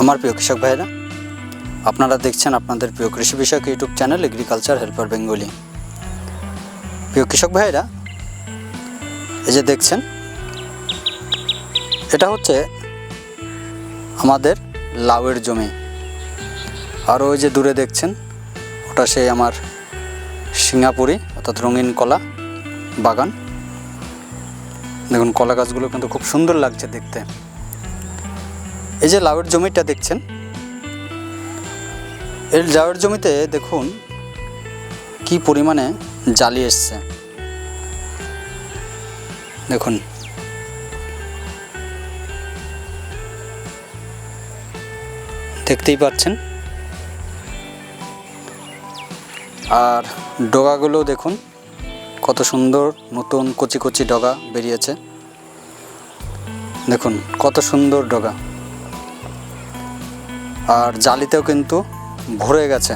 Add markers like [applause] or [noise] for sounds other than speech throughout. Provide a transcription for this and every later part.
আমার প্রিয় কৃষক ভাইরা আপনারা দেখছেন আপনাদের প্রিয় কৃষি বিষয়ক YouTube channel agriculture helper Bengali. প্রিয় কৃষক ভাইরা এই যে দেখছেন, এটা হচ্ছে আমাদের লাউয়ের জমি। আর ওই যে দূরে দেখছেন, ওটা সেই আমার সিঙ্গাপুরি, অর্থাৎ রঙিন কলা বাগান। দেখুন, কলা গাছগুলো কিন্তু খুব সুন্দর লাগছে দেখতে। এই যে লাউয়ের জমিটা দেখছেন, এই লাউয়ের জমিতে দেখুন কি পরিমাণে জালি এসছে। দেখুন। দেখতেই পাচ্ছেন? আর ডগাগুলো দেখুন, কত সুন্দর নতুন কচি কচি ডগা বেরিয়েছে। দেখুন, কত সুন্দর ডগা। আর জালিতেও কিন্তু ভরে গেছে।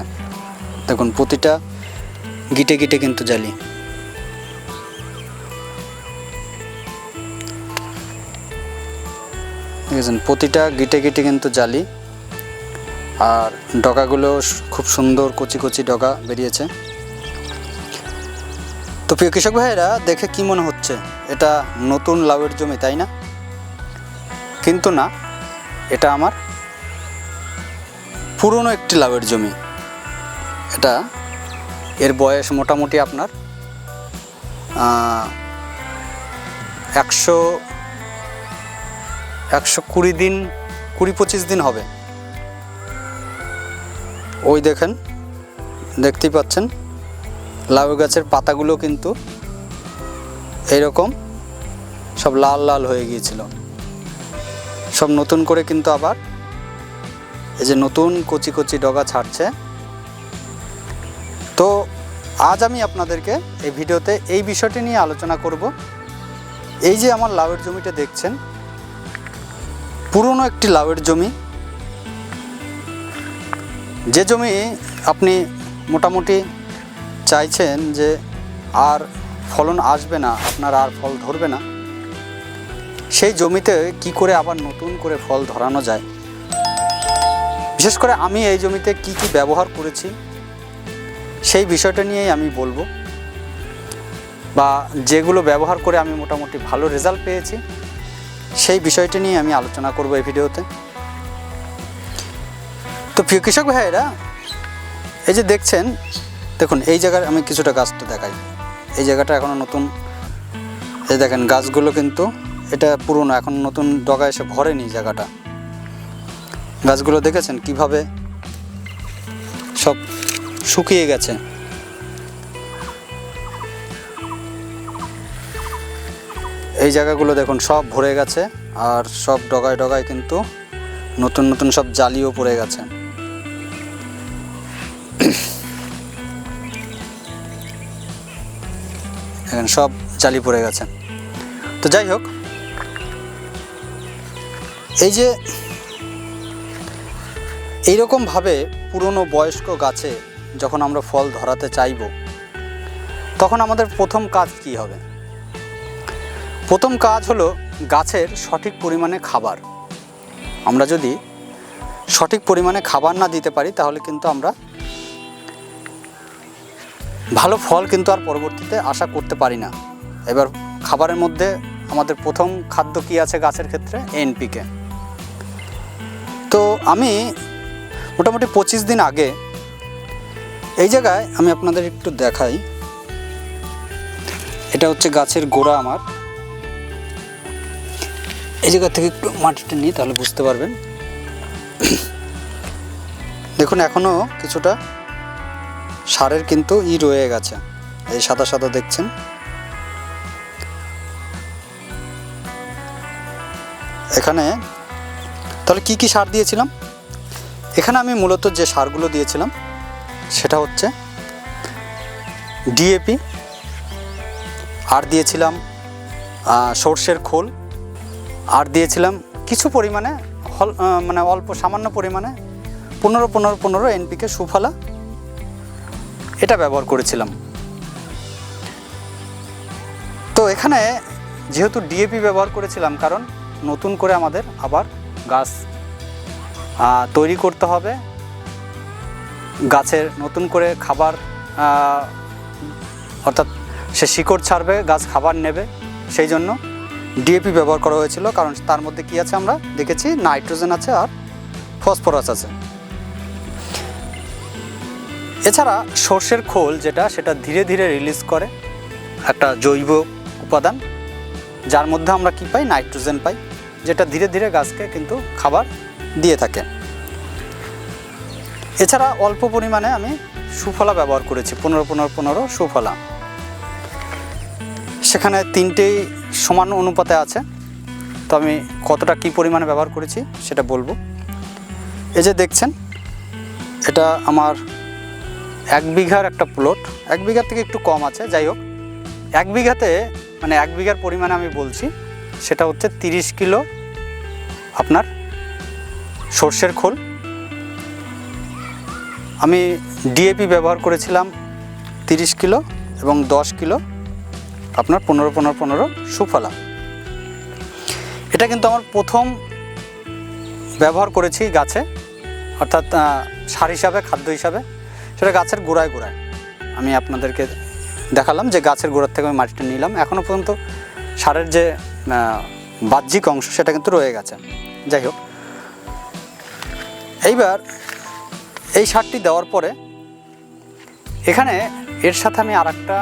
দেখুন প্রতিটা গিটে গিটে কিন্তু জালি। দেখেছেন প্রতিটা গিটে গিটে কিন্তু জালি। আর ডগাগুলো খুব সুন্দর কচি কচি ডগা বেরিয়েছে। তো প্রিয় কৃষক ভাইয়েরা, দেখে কি মনে হচ্ছে? এটা নতুন লাউয়ের জমি, তাই না? কিন্তু না, এটা আমার পুরনো একটি লাউয়ের জমি। এটা এর বয়স মোটামুটি আপনার একশো একশো কুড়ি দিন, কুড়ি পঁচিশ দিন হবে। ওই দেখেন, দেখতেই পাচ্ছেন, লাউ গাছের পাতাগুলো কিন্তু এইরকম, সব লাল লাল হয়ে গিয়েছিল। সব নতুন করে কিন্তু আবার এই যে নতুন কচি কচি ডগা ছাড়ছে। তো আজ আমি আপনাদেরকে এই ভিডিওতে এই বিষয়টি নিয়ে আলোচনা করব। এই যে আমার লাউয়ের জমিটা দেখছেন, পুরনো একটি লাউয়ের জমি। যে জমি আপনি মোটামুটি চাইছেন যে আর ফলন আসবে না, আপনার আর ফল ধরবে না, সেই জমিতে কি করে আবার নতুন করে ফল ধরানো যায়? বিশেষ করে আমি এই জমিতে কি কি ব্যবহার করেছি, সেই বিষয়টা নিয়েই আমি বলব। বা যেগুলো ব্যবহার করে আমি মোটামুটি ভালো রেজাল্ট পেয়েছি, সেই বিষয়টি নিয়ে আমি আলোচনা করব এই ভিডিওতে। তো প্রিয় কৃষক ভাইয়েরা, এই যে দেখছেন, দেখুন, এই জায়গায় আমি কিছুটা গাছ তো দেখাই। এই জায়গাটা এখনও নতুন। এই দেখেন গাছগুলো কিন্তু, এটা পুরনো, এখন নতুন ডগা এসে ভরেনি জায়গাটা। গাছগুলো দেখেছেন? কীভাবে সব শুকিয়ে গেছে? এই জায়গাগুলো দেখুন, সব ভরে গেছে আর সব ডগায় ডগায় কিন্তু নতুন নতুন সব জালিও পড়ে গেছে। এখন সব জালি পড়ে গেছে। তো যাই হোক, এই যে এইরকমভাবে পুরনো বয়স্ক গাছে যখন আমরা ফল ধরাতে চাইব, তখন আমাদের প্রথম কাজ কি হবে? প্রথম কাজ হলো গাছের সঠিক পরিমাণে খাবার। আমরা যদি সঠিক পরিমাণে খাবার না দিতে পারি, তাহলে কিন্তু আমরা ভালো ফল কিন্তু আর পরবর্তীতে আশা করতে পারি না। এবার খাবারের মধ্যে আমাদের প্রথম খাদ্য কি আছে গাছের ক্ষেত্রে? এনপিকে। তো আমি মোটামুটি পঁচিশ দিন আগে। এই জায়গায় আমি আপনাদের একটু দেখাই। এটা হচ্ছে গাছের গোড়া আমার। এই জায়গা থেকে একটু মাটিটা নিই, তাহলে বুঝতে পারবেন। দেখুন এখনও কিছুটা সারের কিন্তু ই রয়ে গেছে। এই সাদা সাদা দেখছেন? এখানে তাহলে কি কি সার দিয়েছিলাম? এখানে আমি মূলত যে সারগুলো দিয়েছিলাম, সেটা হচ্ছে ডিএপি আর দিয়েছিলাম সর্ষের খোল, আর দিয়েছিলাম কিছু পরিমাণে হল মানে অল্প সামান্য পরিমাণে পনেরো পনেরো পনেরো এনপিকে সুফলা, এটা ব্যবহার করেছিলাম। তো এখানে যেহেতু ডিএপি ব্যবহার করেছিলাম, কারণ নতুন করে আমাদের আবার গাছ তৈরি করতে হবে। গাছের নতুন করে খাবার অর্থাৎ সে শিকড় ছাড়বে, গাছ খাবার নেবে, সেই জন্য ডিএপি ব্যবহার করা হয়েছিল। কারণ তার মধ্যে কি আছে আমরা দেখেছি? নাইট্রোজেন আছে আর ফসফরাস আছে। এছাড়া সর্ষের খোল যেটা, সেটা ধীরে ধীরে রিলিজ করে একটা জৈব উপাদান, যার মধ্যে আমরা কি পাই? নাইট্রোজেন পাই, যেটা ধীরে ধীরে গাছকে কিন্তু খাবার দিয়ে থাকে। এছাড়া অল্প পরিমাণে আমি সুফলা ব্যবহার করেছি, পনেরো পনেরো পনেরো সুফলা। সেখানে তিনটেই সমান অনুপাতে আছে। তো আমি কতটা কী পরিমাণে ব্যবহার করেছি সেটা বলব। এই যে দেখছেন, এটা আমার এক বিঘার একটা প্লট। এক বিঘার থেকে একটু কম আছে, যাই হোক। এক বিঘাতে মানে এক বিঘার পরিমাণে আমি বলছি, সেটা হচ্ছে তিরিশ কিলো আপনার সর্ষের খোল। আমি ডিএপি ব্যবহার করেছিলাম তিরিশ কিলো এবং দশ কিলো, আপনার পনেরো পনেরো পনেরো সুফলা। এটা কিন্তু আমার প্রথম ব্যবহার করেছি গাছে, অর্থাৎ সার হিসাবে, খাদ্য হিসাবে। সেটা গাছের গোড়ায় গোড়ায়। আমি আপনাদেরকে দেখালাম যে গাছের গোড়ার থেকে আমি মাটিটা নিলাম। এখনও পর্যন্ত সারের যে বাহ্যিক অংশ সেটা কিন্তু রয়ে গেছে। যাই হোক এইবার এই সারটি দেওয়ার পরে এখানে এর সাথে আমি আর একটা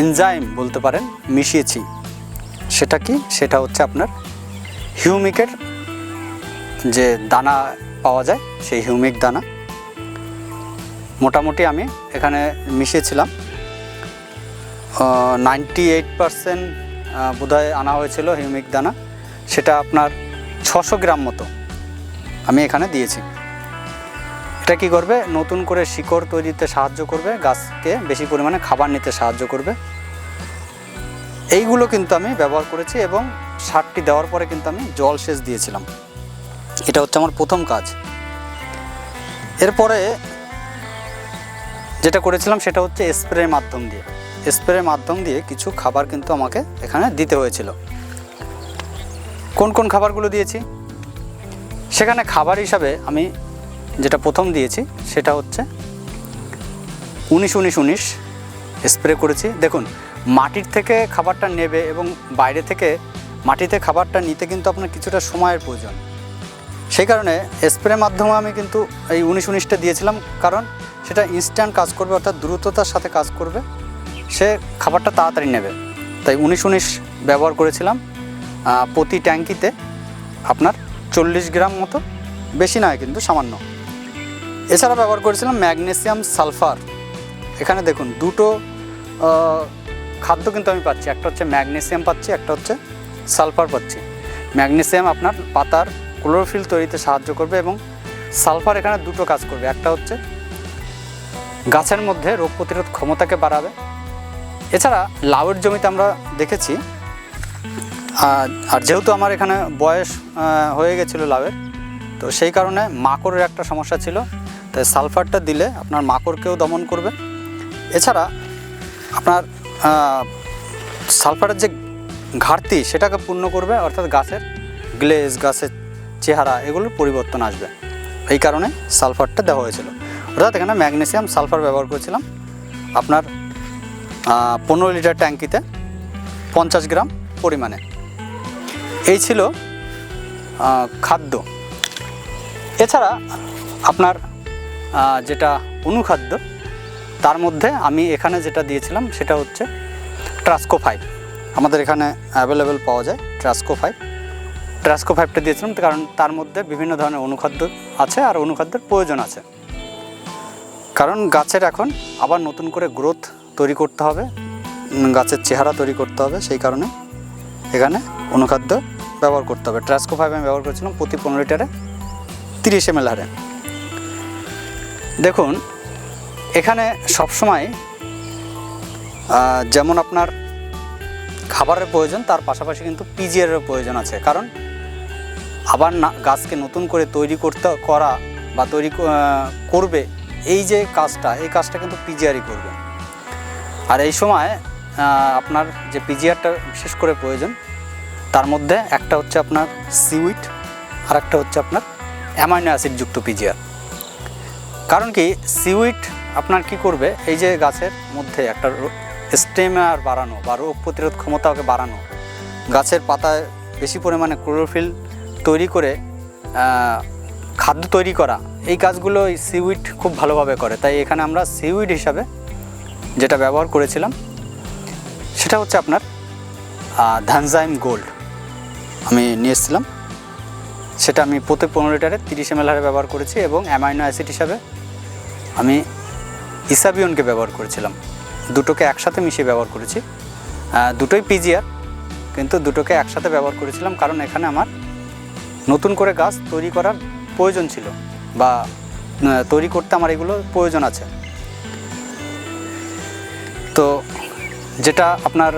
এনজাইম বলতে পারেন, মিশিয়েছি। সেটা কি? সেটা হচ্ছে আপনার হিউমিকের যে দানা পাওয়া যায়, সেই হিউমিক দানা। মোটামুটি আমি এখানে মিশিয়েছিলাম। নাইনটি এইট পারসেন্ট বোধহয় আনা হয়েছিল হিউমিক দানা। সেটা আপনার ছশো গ্রাম মতো। আমি এখানে দিয়েছি। এটা কি করবে? নতুন করে শিকড় তৈরিতে সাহায্য করবে, গাছকে বেশি পরিমাণে খাবার নিতে সাহায্য করবে। এইগুলো কিন্তু আমি ব্যবহার করেছি এবং সারটি দেওয়ার পরে কিন্তু আমি জল সেচ দিয়েছিলাম। এটা হচ্ছে আমার প্রথম কাজ। এরপরে যেটা করেছিলাম সেটা হচ্ছে স্প্রের মাধ্যম দিয়ে। স্প্রের মাধ্যম দিয়ে কিছু খাবার কিন্তু আমাকে এখানে দিতে হয়েছিল। কোন কোন খাবারগুলো দিয়েছি? সেখানে খাবার হিসাবে আমি যেটা প্রথম দিয়েছি, সেটা হচ্ছে উনিশ উনিশ উনিশ স্প্রে করেছি। দেখুন, মাটির থেকে খাবারটা নেবে এবং বাইরে থেকে মাটিতে খাবারটা নিতে কিন্তু আপনার কিছুটা সময়ের প্রয়োজন। সেই কারণে স্প্রে মাধ্যমে আমি কিন্তু এই উনিশ উনিশটা দিয়েছিলাম কারণ সেটা ইনস্ট্যান্ট কাজ করবে, অর্থাৎ দ্রুততার সাথে কাজ করবে। সে খাবারটা তাড়াতাড়ি নেবে। তাই উনিশ উনিশ ব্যবহার করেছিলাম। প্রতি ট্যাঙ্কিতে আপনার চল্লিশ গ্রাম মতো। বেশি নয়, কিন্তু সামান্য। এছাড়া ব্যবহার করেছিলাম ম্যাগনেসিয়াম সালফার। এখানে দেখুন, দুটো খাদ্য কিন্তু আমি পাচ্ছি। একটা হচ্ছে ম্যাগনেসিয়াম পাচ্ছি, একটা হচ্ছে সালফার পাচ্ছি। ম্যাগনেসিয়াম আপনার পাতার ক্লোরোফিল তৈরিতে সাহায্য করবে এবং সালফার এখানে দুটো কাজ করবে। একটা হচ্ছে গাছের মধ্যে রোগ প্রতিরোধ ক্ষমতাকে বাড়াবে। এছাড়া লাউয়ের জমিতে আমরা দেখেছি আর যেহেতু আমার এখানে বয়স হয়ে গেছিল লাভের তো সেই কারণে মাকড়ের একটা সমস্যা ছিল। তাই সালফারটা দিলে আপনার মাকড়কেও দমন করবে। এছাড়া আপনার সালফারের যে ঘাটতি সেটাকে পূর্ণ করবে, অর্থাৎ গাছের গ্লেজ, গাছের চেহারা এগুলোর পরিবর্তন আসবে। এই কারণে সালফারটা দেওয়া হয়েছিল। অর্থাৎ এখানে ম্যাগনেসিয়াম সালফার ব্যবহার করেছিলাম। আপনার পনেরো লিটার ট্যাঙ্কিতে পঞ্চাশ গ্রাম পরিমাণে। এই ছিল খাদ্য। এছাড়া আপনার যেটা অনুখাদ্য, তার মধ্যে আমি এখানে যেটা দিয়েছিলাম সেটা হচ্ছে ট্রাস্কো ফাইভ আমাদের এখানে অ্যাভেলেবেল পাওয়া যায় ট্রাস্কো ফাইভ ট্রাস্কো ফাইভটা দিয়েছিলাম কারণ তার মধ্যে বিভিন্ন ধরনের অনুখাদ্য আছে আর অনুখাদ্যের প্রয়োজন আছে। কারণ গাছের এখন আবার নতুন করে গ্রোথ তৈরি করতে হবে গাছের চেহারা তৈরি করতে হবে, সেই কারণে এখানে অনুখাদ্য ব্যবহার করতে হবে। ট্রাস্কো ফাইভ আমি ব্যবহার করেছিলাম প্রতি পনেরো লিটারে তিরিশ এম হারে। দেখুন, এখানে সবসময় যেমন আপনার খাবারের প্রয়োজন, তার পাশাপাশি কিন্তু পিজিআরের প্রয়োজন আছে। কারণ, আবার না, গাছকে নতুন করে তৈরি করতে, করা বা তৈরি করবে, এই যে কাজটা, এই কাজটা কিন্তু পিজিআরই করবে। আর এই সময় আপনার যে পিজিআরটা বিশেষ করে প্রয়োজন তার মধ্যে একটা হচ্ছে আপনার সিউইট আর একটা হচ্ছে আপনার অ্যামাইনো অ্যাসিডযুক্ত পিজিআর। কারণ কি, সিউইট আপনার কি করবে, এই যে গাছের মধ্যে একটা স্টেমার বাড়ানো বা রোগ প্রতিরোধ ক্ষমতাকে বাড়ানো, গাছের পাতায় বেশি পরিমাণে ক্লোরোফিল তৈরি করে খাদ্য তৈরি করা, এই কাজগুলো এই সিউইড খুব ভালোভাবে করে। তাই এখানে আমরা সিউইড হিসাবে যেটা ব্যবহার করেছিলাম, সেটা হচ্ছে আপনার ধানজাইম গোল্ড। আমি নিয়ে এসেছিলাম। সেটা আমি প্রতি পনেরো লিটারে তিরিশ এম হারে ব্যবহার করেছি এবং অ্যামাইনো অ্যাসিড হিসাবে আমি ইসাবিয়নকে ব্যবহার করেছিলাম। দুটোকে একসাথে মিশিয়ে ব্যবহার করেছি। দুটোই পিজিআর, কিন্তু দুটোকে একসাথে ব্যবহার করেছিলাম কারণ এখানে আমার নতুন করে গাছ তৈরি করার প্রয়োজন ছিল বা তৈরি করতে আমার এগুলো প্রয়োজন আছে। তো যেটা আপনার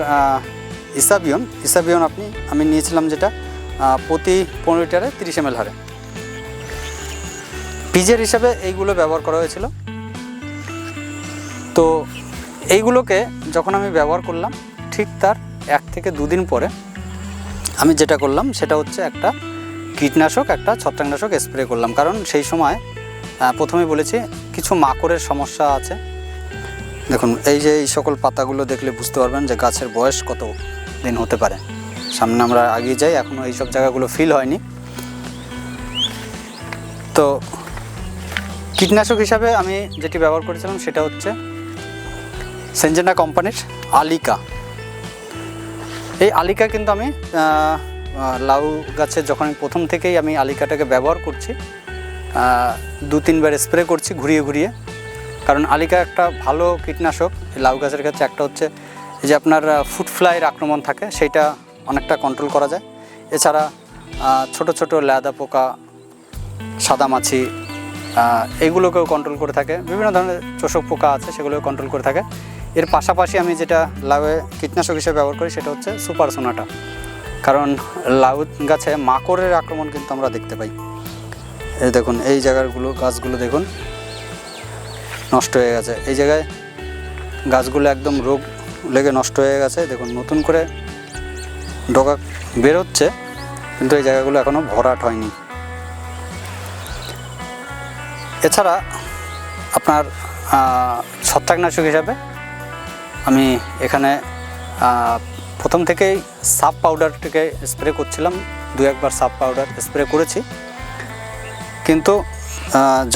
ইসাবিয়ন ইসাবিয়ন আপনি, আমি নিয়েছিলাম যেটা প্রতি পনেরো লিটারে তিরিশ এম হারে। পিজের হিসাবে এইগুলো ব্যবহার করা হয়েছিল। তো এইগুলোকে যখন আমি ব্যবহার করলাম, ঠিক তার এক থেকে দুদিন পরে আমি যেটা করলাম, সেটা হচ্ছে একটা কীটনাশক, একটা ছত্রাকনাশক স্প্রে করলাম। কারণ সেই সময় প্রথমে বলেছি, কিছু মাকড়ের সমস্যা আছে। দেখুন, এই যে এই সকল পাতাগুলো দেখলে বুঝতে পারবেন যে গাছের বয়স কত। দিন হতে পারে। সামনে আমরা এগিয়ে যাই এখনও এই সব জায়গাগুলো ফিল হয়নি। তো কীটনাশক হিসাবে আমি যেটি ব্যবহার করেছিলাম সেটা হচ্ছে সেনজেনা কোম্পানির আলিকা। এই আলিকা কিন্তু আমি লাউ গাছে যখন প্রথম থেকেই আমি আলিকাটাকে ব্যবহার করছি দু তিনবার স্প্রে করছি ঘুরিয়ে ঘুরিয়ে। কারণ আলিকা একটা ভালো কীটনাশক লাউ গাছের কাছে একটা হচ্ছে যে আপনার ফুড ফ্লাইয়ের আক্রমণ থাকে, সেইটা অনেকটা কন্ট্রোল করা যায়। এছাড়া ছোট ছোট ল্যাদা পোকা, সাদা মাছি এইগুলোকেও কন্ট্রোল করে থাকে। বিভিন্ন ধরনের চোষক পোকা আছে, সেগুলোও কন্ট্রোল করে থাকে। এর পাশাপাশি আমি যেটা লাউয়ে কীটনাশক হিসেবে ব্যবহার করি, সেটা হচ্ছে সুপার সোনাটা। কারণ, লাউ গাছে মাকড়ের আক্রমণ কিন্তু আমরা দেখতে পাই। এই দেখুন, এই জায়গাগুলো, গাছগুলো দেখুন, নষ্ট হয়ে গেছে। এই জায়গায় গাছগুলো একদম রোগ লেগে নষ্ট হয়ে গেছে। দেখুন, নতুন করে ডগা বেরোচ্ছে, কিন্তু এই জায়গাগুলো এখনও ভরাট হয়নি। এছাড়া আপনার ছত্রাকনাশক হিসাবে আমি এখানে প্রথম থেকেই সাপ পাউডারটিকে স্প্রে করছিলাম, দু একবার সাপ পাউডার স্প্রে করেছি। কিন্তু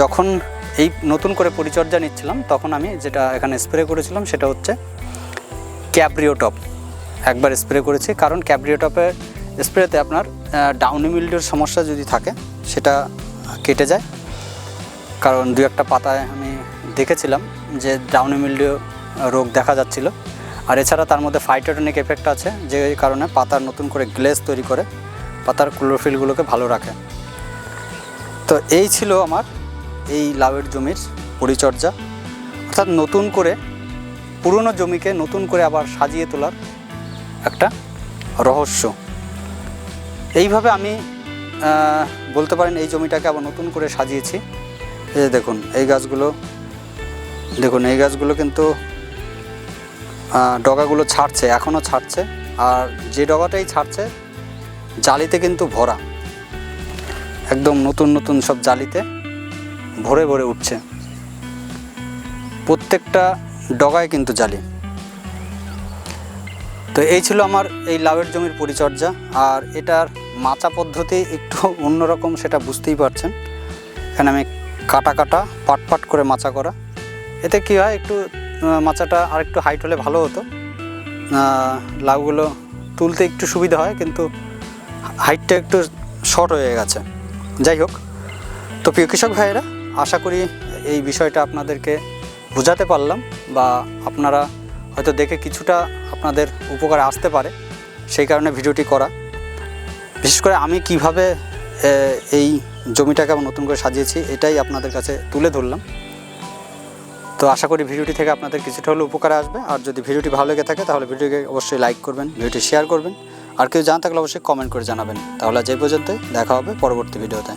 যখন এই নতুন করে পরিচর্যা নিচ্ছিলাম, তখন আমি যেটা এখানে স্প্রে করেছিলাম, সেটা হচ্ছে ক্যাব্রিওটপ একবার স্প্রে করেছি, কারণ ক্যাব্রিওটপের স্প্রেতে আপনার ডাউনি মিল্ডের সমস্যা যদি থাকে, সেটা কেটে যায়। কারণ দু একটা পাতায় আমি দেখেছিলাম যে ডাউনি মিল্ডিও রোগ দেখা যাচ্ছিল। আর এছাড়া তার মধ্যে ফাইটোটনিক এফেক্ট আছে, যে কারণে পাতার নতুন করে গ্লেজ তৈরি করে, পাতার ক্লোরোফিলগুলোকে ভালো রাখে। তো এই ছিল আমার এই লাউয়ের জমির পরিচর্যা। অর্থাৎ নতুন করে পুরনো জমিকে নতুন করে আবার সাজিয়ে তোলার একটা রহস্য। এইভাবে আমি বলতে পারেন এই জমিটাকে আবার নতুন করে সাজিয়েছি। এই যে দেখুন, এই গাছগুলো, দেখুন, এই গাছগুলো কিন্তু ডগাগুলো ছাড়ছে, এখনও ছাড়ছে। আর যে ডগাটাই ছাড়ছে, জালিতে কিন্তু ভরা। একদম নতুন নতুন সব জালিতে ভরে ভরে উঠছে। প্রত্যেকটা ডগায় কিন্তু জালি তো এই ছিল আমার এই লাউয়ের জমির পরিচর্যা, আর এটার মাচা পদ্ধতি একটু [laughs] অন্যরকম সেটা বুঝতেই পারছেন। এখানে আমি কাটা কাটা, পাট পাট করে মাচা করা। এতে কী হয়, একটু মাচাটা আর একটু হাইট হলে ভালো হতো। লাউগুলো তুলতে একটু সুবিধা হয়, কিন্তু হাইটটা একটু শর্ট হয়ে গেছে। যাই হোক, তো প্রিয় কৃষক ভাইয়েরা, আশা করি এই বিষয়টা আপনাদেরকে বোঝাতে পারলাম। বা আপনারা হয়তো দেখে কিছুটা আপনাদের উপকারে আসতে পারে, সেই কারণে ভিডিওটি করা। বিশেষ করে আমি কীভাবে এই জমিটাকে আবার নতুন করে সাজিয়েছি, এটাই আপনাদের কাছে তুলে ধরলাম। তো আশা করি ভিডিওটি থেকে আপনাদের কিছুটা হলেও উপকারে আসবে। আর যদি ভিডিওটি ভালো লেগে থাকে, তাহলে ভিডিওকে অবশ্যই লাইক করবেন, ভিডিওটি শেয়ার করবেন। আর কেউ জানা থাকলে অবশ্যই কমেন্ট করে জানাবেন। তাহলে যে পর্যন্তই, দেখা হবে পরবর্তী ভিডিওতে।